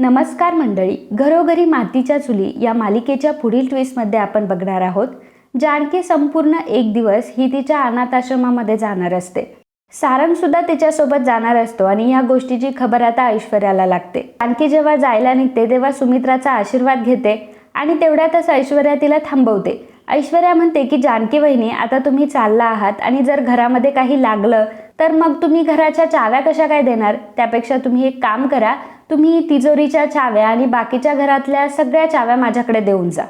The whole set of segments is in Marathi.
नमस्कार मंडळी घरोघरी मातीच्या चुली या मालिकेच्या पुढील ट्विस्टमध्ये आपण बघणार आहोत. जानकी संपूर्ण एक दिवस ही तिच्या अनाथाश्रमामध्ये जाणार असते. सारंग सुद्धा तिच्यासोबत जाणार असतो आणि या गोष्टीची खबर आता ऐश्वर्याला लागते. जानकी जेव्हा जायला निघते तेव्हा सुमित्राचा आशीर्वाद घेते आणि तेवढ्यातच ऐश्वर्या तिला थांबवते. ऐश्वर्या म्हणते की जानकी वहिनी आता तुम्ही चालला आहात आणि जर घरामध्ये काही लागलं तर मग तुम्ही घराच्या चाव्या कशा काय देणार? त्यापेक्षा तुम्ही एक काम करा तुम्ही तिजोरीच्या चाव्या आणि बाकीच्या घरातल्या सगळ्या चाव्या माझ्याकडे देऊन जा.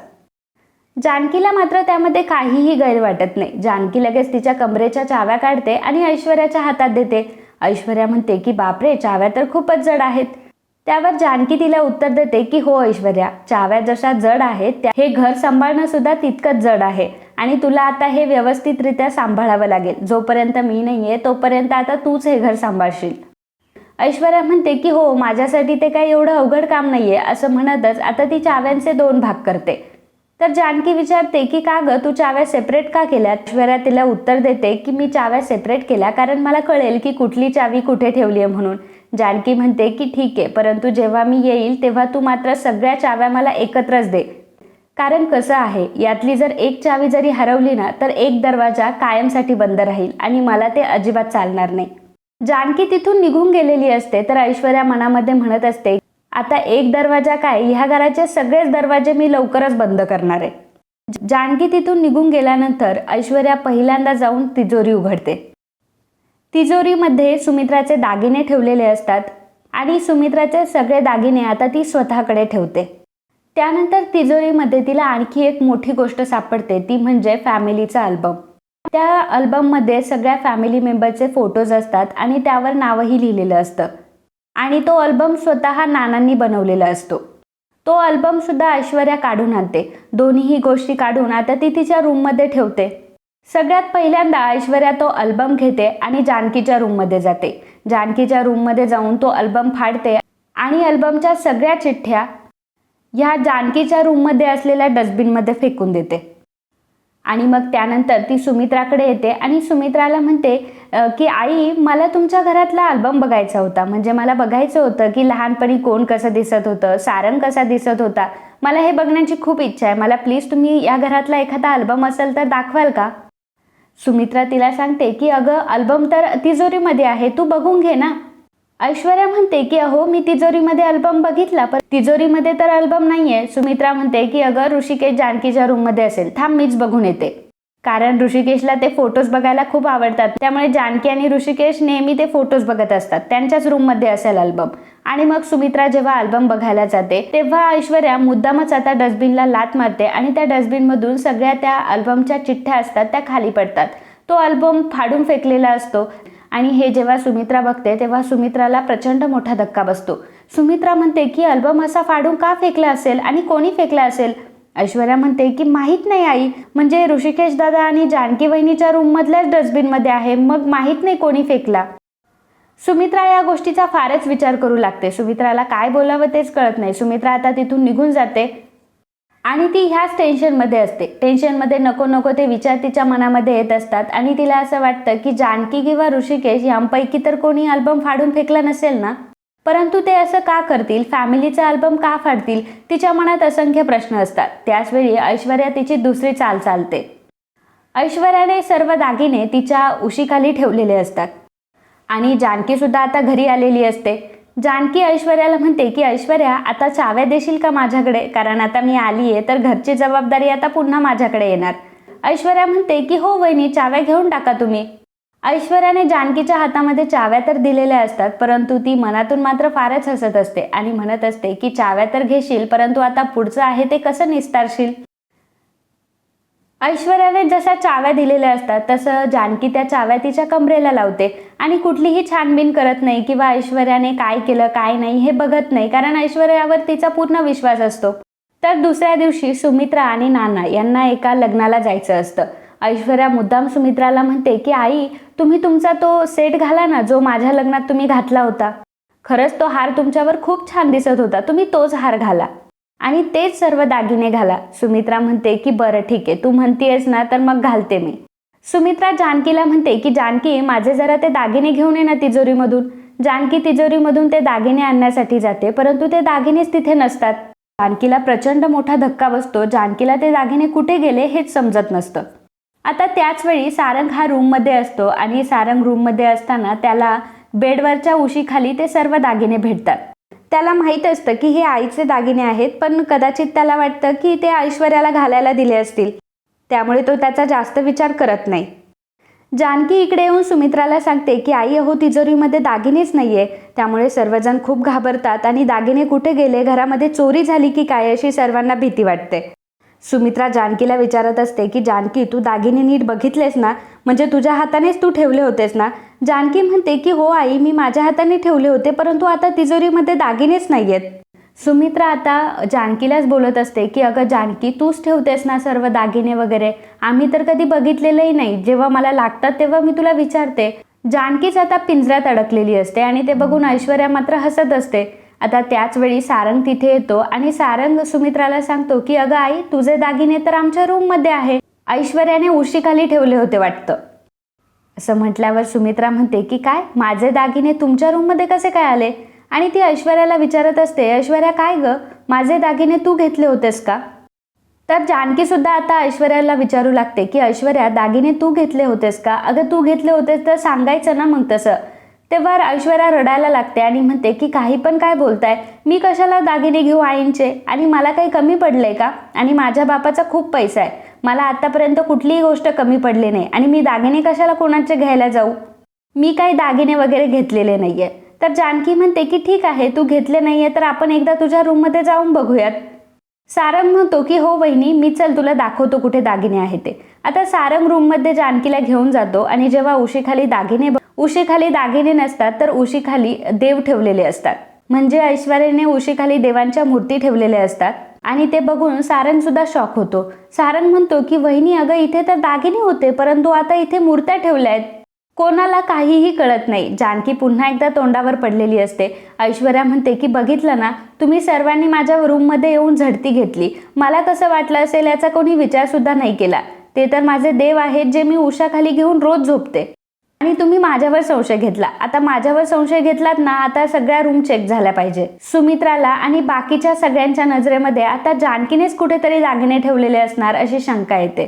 जानकीला मात्र त्यामध्ये काहीही गैर वाटत नाही. जानकी लगेच तिच्या कमरेच्या चाव्या काढते आणि ऐश्वर्याच्या हातात देते. ऐश्वर्या म्हणते की बापरे चाव्या तर खूपच जड आहेत. त्यावर जानकी तिला उत्तर देते की हो ऐश्वर्या चाव्या जशा जड आहेत त्या हे घर सांभाळणं सुद्धा तितकंच जड आहे आणि तुला आता हे व्यवस्थितरित्या सांभाळावं लागेल. जोपर्यंत मी नाहीये तोपर्यंत आता तूच हे घर सांभाळशील. ऐश्वर्या म्हणते की हो माझ्यासाठी ते काही एवढं अवघड काम नाही आहे असं म्हणतच आता ती चाव्यांचे दोन भाग करते. तर जानकी विचारते की का ग तू चाव्या सेपरेट का केल्या ऐश्वर्या तिला उत्तर देते की मी चाव्या सेपरेट केल्या कारण मला कळेल की कुठली चावी कुठे ठेवली आहे म्हणून. जानकी म्हणते की ठीक आहे परंतु जेव्हा मी येईल तेव्हा तू मात्र सगळ्या चाव्या मला एकत्रच दे. कारण कसं आहे यातली जर एक चावी जरी हरवली ना तर एक दरवाजा कायमसाठी बंद राहील आणि मला ते अजिबात चालणार नाही. जानकी तिथून निघून गेलेली असते तर ऐश्वर्या मनामध्ये म्हणत असते आता एक दरवाजा काय? ह्या घराचे सगळेच दरवाजे मी लवकरच बंद करणार आहे. जानकी तिथून निघून गेल्यानंतर ऐश्वर्या पहिल्यांदा जाऊन तिजोरी उघडते. तिजोरीमध्ये सुमित्राचे दागिने ठेवलेले असतात आणि सुमित्राचे सगळे दागिने आता ती स्वतःकडे ठेवते. त्यानंतर तिजोरीमध्ये तिला आणखी एक मोठी गोष्ट सापडते ती म्हणजे फॅमिलीचा अल्बम. त्या अल्बममध्ये सगळ्या फॅमिली मेंबरचे फोटोज असतात आणि त्यावर नावही लिहिलेलं असतं. आणि तो अल्बम स्वतः नानांनी बनवलेला असतो. तो अल्बम सुद्धा ऐश्वर्या काढून आणते. दोन्हीही गोष्टी काढून आता ती तिच्या रूममध्ये ठेवते. सगळ्यात पहिल्यांदा ऐश्वर्या तो अल्बम घेते आणि जानकीच्या रूममध्ये जाते. जानकीच्या रूममध्ये जाऊन तो अल्बम फाडते आणि अल्बमच्या सगळ्या चिठ्ठ्या ह्या जानकीच्या रूममध्ये असलेल्या डस्टबिनमध्ये फेकून देते. आणि मग त्यानंतर ती सुमित्राकडे येते आणि सुमित्राला म्हणते की आई मला तुमच्या घरातला अल्बम बघायचा होता. म्हणजे मला बघायचं होतं की लहानपणी कोण कसं दिसत होतं सारंग कसा दिसत होता. मला हे बघण्याची खूप इच्छा आहे. मला प्लीज तुम्ही या घरातला एखादा अल्बम असेल तर दाखवाल का? सुमित्रा तिला सांगते की अगं अल्बम तर तिजोरीमध्ये आहे. तू बघून घे ना. ऐश्वर्या म्हणते की अहो मी तिजोरीमध्ये अल्बम बघितला पण तिजोरीमध्ये तर अल्बम नाहीये. सुमित्रा म्हणते की अगं ऋषिकेश जानकीच्या रूममध्ये असेल. थांब मीच बघून येते. कारण ऋषिकेशला ते फोटोज बघायला खूप आवडतात. त्यामुळे जानकी आणि ऋषिकेश नेहमी ते फोटोज बघत असतात. त्यांच्याच रूममध्ये असेल अल्बम आणि मग सुमित्रा जेव्हा अल्बम बघायला जाते तेव्हा ऐश्वर्या मुद्दामच आता डस्टबिनला लात मारते आणि त्या डस्टबिनमधून सगळ्या त्या अल्बमच्या चिठ्ठ्या असतात त्या खाली पडतात. तो अल्बम फाडून फेकलेला असतो. आणि हे जेव्हा सुमित्रा बघते तेव्हा सुमित्राला प्रचंड मोठा धक्का बसतो. सुमित्रा म्हणते की अल्बम असा फाडून का फेकला असेल आणि कोणी फेकला असेल? ऐश्वर्या म्हणते की माहीत नाही आई. म्हणजे ऋषिकेश दादा आणि जानकी वहिनीच्या रूममधल्याच डस्टबिनमध्ये आहे. मग माहीत नाही कोणी फेकला. सुमित्रा या गोष्टीचा फारच विचार करू लागते. सुमित्राला काय बोलावं तेच कळत नाही. सुमित्रा आता तिथून निघून जाते. आणि ती ह्याच टेन्शनमध्ये असते. टेन्शनमध्ये नको नको ते विचार तिच्या मनामध्ये येत असतात. आणि तिला असं वाटतं की जानकी किंवा ऋषिकेश यांपैकी तर कोणी अल्बम फाडून फेकला नसेल ना? परंतु ते असं का करतील? फॅमिलीचा अल्बम का फाडतील? तिच्या मनात असंख्य प्रश्न असतात. त्याचवेळी ऐश्वर्या तिची दुसरी चाल चालते. ऐश्वर्याने सर्व दागिने तिच्या उशीखाली ठेवलेले असतात. आणि जानकीसुद्धा आता घरी आलेली असते. जानकी ऐश्वर्याला म्हणते की ऐश्वर्या आता चाव्या देशील का माझ्याकडे? कारण आता मी आली आहे तर घरची जबाबदारी आता पुन्हा माझ्याकडे येणार. ऐश्वर्या म्हणते की हो वहिनी चाव्या घेऊन टाका तुम्ही. ऐश्वर्याने जानकीच्या हातामध्ये चाव्या तर दिलेल्या असतात परंतु ती मनातून मात्र फारच हसत असते आणि म्हणत असते की चाव्या तर घेशील परंतु आता पुढचं आहे ते कसं निस्तारशील? ऐश्वर्याने जशा चाव्या दिलेल्या असतात तसं जानकी त्या चाव्या तिच्या कमरेला लावते. आणि कुठलीही छानबीन करत नाही किंवा ऐश्वर्याने काय केलं काय नाही हे बघत नाही कारण ऐश्वर्यावर तिचा पूर्ण विश्वास असतो. तर दुसऱ्या दिवशी सुमित्रा आणि नाना यांना एका लग्नाला जायचं असतं. ऐश्वर्या मुद्दाम सुमित्राला म्हणते की आई तुम्ही तुमचा तो सेट घाला ना जो माझ्या लग्नात तुम्ही घातला होता. खरंच तो हार तुमच्यावर खूप छान दिसत होता. तुम्ही तोच हार घाला. आणि तेच सर्व दागिने घाला. सुमित्रा म्हणते की बरं ठीक आहे. तू म्हणतीयस ना तर मग घालते मी. सुमित्रा जानकीला म्हणते की जानकी माझे जरा ते दागिने घेऊन ये ना तिजोरीमधून. जानकी तिजोरीमधून ते दागिने आणण्यासाठी जाते परंतु ते दागिनेच तिथे नसतात. जानकीला प्रचंड मोठा धक्का बसतो. जानकीला ते दागिने कुठे गेले हेच समजत नसतं. आता त्याच वेळी सारंग हा रूममध्ये असतो आणि सारंग रूममध्ये असताना त्याला बेडवरच्या उशीखाली ते सर्व दागिने भेटतात. त्याला माहीत असतं की हे आईचे दागिने आहेत पण कदाचित त्याला वाटतं की ते ऐश्वर्याला घालायला दिले असतील. त्यामुळे तो त्याचा जास्त विचार करत नाही. जानकी इकडे येऊन सुमित्राला सांगते की आई अहो तिजोरीमध्ये दागिनेच नाहीये. त्यामुळे सर्वजण खूप घाबरतात आणि दागिने कुठे गेले घरामध्ये चोरी झाली की काय अशी सर्वांना भीती वाटते. सुमित्रा जानकीला विचारत असते की जानकी तू दागिने नीट बघितलेस ना? म्हणजे तुझ्या हातानेच तू ठेवले होतेस ना? जानकी म्हणते की हो आई मी माझ्या हाताने ठेवले होते परंतु आता तिजोरीमध्ये दागिनेच नाही आहेत सुमित्रा आता जानकीलाच बोलत असते की अगं जानकी तूच ठेवतेस ना सर्व दागिने वगैरे? आम्ही तर कधी बघितलेलंही नाही. जेव्हा मला लागतात तेव्हा मी तुला विचारते. जानकीच आता पिंजऱ्यात अडकलेली असते आणि ते बघून ऐश्वर्या मात्र हसत असते. आता त्याच वेळी सारंग तिथे येतो आणि सारंग सुमित्राला सांगतो की अगं आई तुझे दागिने तर आमच्या रूममध्ये आहे. ऐश्वर्याने उशीखाली ठेवले होते वाटतं. असं म्हटल्यावर सुमित्रा म्हणते की काय माझे दागिने तुमच्या रूममध्ये कसे काय आले? आणि ती ऐश्वर्याला विचारत असते ऐश्वर्या काय ग? माझे दागिने तू घेतले होतेस का? तर जानकी सुद्धा आता ऐश्वर्याला विचारू लागते की ऐश्वर्या दागिने तू घेतले होतेस का? अगं तू घेतले होतेस तर सांगायचं ना मग तसं. तेव्हा ऐश्वर्या रडायला लागते आणि म्हणते की काही पण काय बोलताय मी कशाला दागिने घेऊ आईंचे? आणि मला काही कमी पडले का? आणि माझ्या बापाचा खूप पैसा आहे. मला आतापर्यंत कुठलीही गोष्ट कमी पडली नाही. आणि मी दागिने कशाला कोणाचे घ्यायला जाऊ? मी काही दागिने वगैरे घेतलेले नाहीये. तर जानकी म्हणते की ठीक आहे तू घेतले नाहीये तर आपण एकदा तुझ्या रूममध्ये जाऊन बघूयात. सारंग म्हणतो की हो वहिनी मी चल तुला दाखवतो कुठे दागिने आहे ते. आता सारंग रूममध्ये जानकीला घेऊन जातो आणि जेव्हा उशीखाली दागिने उशीखाली दागिने नसतात तर उशीखाली देव ठेवलेले असतात. म्हणजे ऐश्वर्याने उशीखाली देवांच्या मूर्ती ठेवलेल्या असतात. आणि ते बघून सारंग सुद्धा शॉक होतो. सारण म्हणतो की वहिनी अगं इथे तर दागिने होते परंतु आता इथे मूर्त्या ठेवल्या आहेत. कोणाला काहीही कळत नाही. जानकी पुन्हा एकदा तोंडावर पडलेली असते. ऐश्वर्या म्हणते की बघितलं ना तुम्ही सर्वांनी माझ्या रूममध्ये येऊन झडती घेतली. मला कसं वाटलं असेल याचा कोणी विचारसुद्धा नाही केला. ते तर माझे देव आहेत जे मी उशाखाली घेऊन रोज झोपते. आणि तुम्ही माझ्यावर संशय घेतला. आता माझ्यावर संशय घेतलात ना आता सगळ्या रूम चेक झाल्या पाहिजे. सुमित्राला आणि बाकीच्या सगळ्यांच्या नजरेमध्ये आता जानकीनेच कुठेतरी दागिने ठेवलेले असणार अशी शंका येते.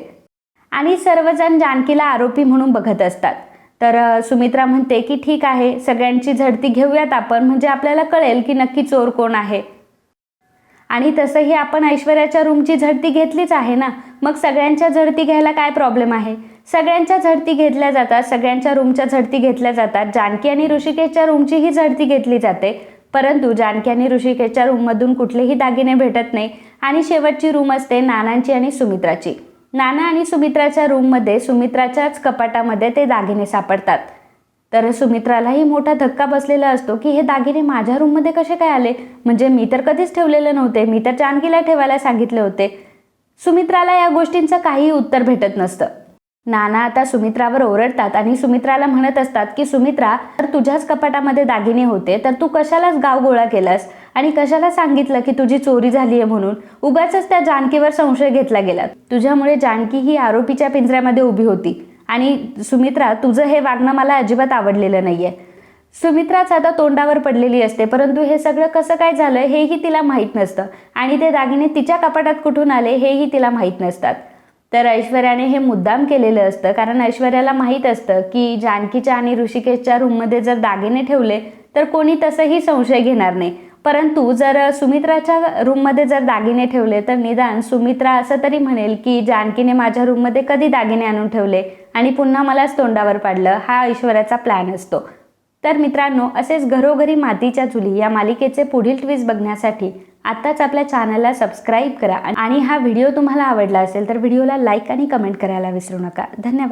आणि सर्वजण जानकीला आरोपी म्हणून बघत असतात. तर सुमित्रा म्हणते की ठीक आहे सगळ्यांची झडती घेऊयात आपण म्हणजे आपल्याला कळेल की नक्की चोर कोण आहे. आणि तसंही आपण ऐश्वर्याच्या रूमची झडती घेतलीच आहे ना. मग सगळ्यांच्या झडती घ्यायला काय प्रॉब्लेम आहे? सगळ्यांच्या झडती घेतल्या जातात सगळ्यांच्या रूमच्या झडती घेतल्या जातात. जानकी आणि ऋषिकेशच्या रूमचीही झडती घेतली जाते. परंतु जानकी आणि ऋषिकेशच्या रूममधून कुठलेही दागिने भेटत नाही आणि शेवटची रूम असते नानांची आणि सुमित्राची. नाना आणि सुमित्राच्या रूममध्ये सुमित्राच्याच कपाटामध्ये ते दागिने सापडतात. तर सुमित्रालाही मोठा धक्का बसलेला असतो की हे दागिने माझ्या रूममध्ये कसे काय आले? म्हणजे मी तर कधीच ठेवलेले नव्हते. मी तर जानकीला ठेवायला सांगितले होते. सुमित्राला या गोष्टींचं काहीही उत्तर भेटत नसतं. नाना आता सुमित्रावर ओरडतात आणि सुमित्राला म्हणत असतात की सुमित्रा तर तुझ्याच कपाटामध्ये दागिने होते तर तू कशालाच गाव गोळा केलास? आणि कशाला सांगितलं की तुझी चोरी झाली आहे म्हणून? उगाच त्या जानकीवर संशय घेतला गेला. तुझ्यामुळे जानकी ही आरोपीच्या पिंजऱ्यामध्ये उभी होती. आणि सुमित्रा तुझं हे वागणं मला अजिबात आवडलेलं नाहीये. सुमित्राच आता तोंडावर पडलेली असते परंतु हे सगळं कसं काय झालं हेही तिला माहीत नसतं. आणि ते दागिने तिच्या कपाटात कुठून आले हेही तिला माहीत नसतात. तर ऐश्वर्याने हे मुद्दाम केलेलं असतं. कारण ऐश्वर्याला माहीत असतं की जानकीच्या आणि ऋषिकेशच्या रूममध्ये जर दागिने ठेवले तर कोणी तसंही संशय घेणार नाही. परंतु जर सुमित्राच्या रूममध्ये जर दागिने ठेवले तर निदान सुमित्रा असं तरी म्हणेल की जानकीने माझ्या रूममध्ये कधी दागिने आणून ठेवले आणि पुन्हा मलाच तोंडावर पाडलं हा ऐश्वर्याचा प्लॅन असतो. तर मित्रांनो असेच घरोघरी मातीच्या चुली या मालिकेचे पुढील ट्विस्ट बघण्यासाठी आत्ताच आपल्या चॅनलला सबस्क्राईब करा आणि हा व्हिडिओ तुम्हाला आवडला असेल तर व्हिडिओला लाईक आणि कमेंट करायला विसरू नका. धन्यवाद.